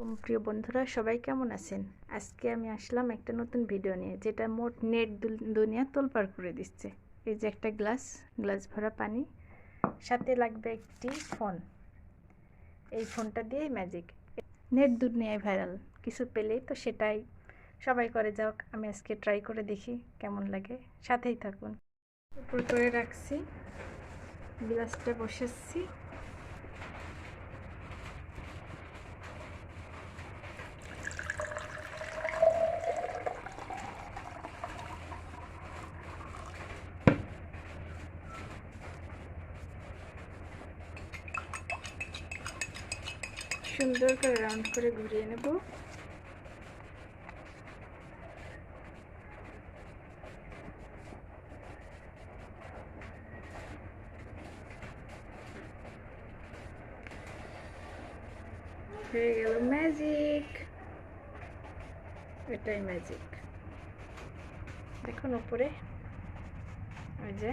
প্রিয় বন্ধুরা, সবাই কেমন আছেন? আজকে আমি আসলাম একটা নতুন ভিডিও নিয়ে, যেটা মোট নেট দুনিয়া তোলপাড় করে দিচ্ছে। এই যে একটা গ্লাস গ্লাস ভরা পানি, সাথে লাগবে একটি ফোন এই ফোনটা দিয়েই ম্যাজিক নেট দুনিয়ায় ভাইরাল কিছু পেলেই তো সেটাই। সবাই করে যাওক আমি আজকে ট্রাই করে দেখি কেমন লাগে। সাথেই থাকুন। উপর করে রাখছি, গ্লাসটা বসেছি। সুন্দর করে রাউন্ড করে ঘুরিয়ে নেব। হয়ে গেল ম্যাজিক এটাই ম্যাজিক দেখুন উপরে, ওই যে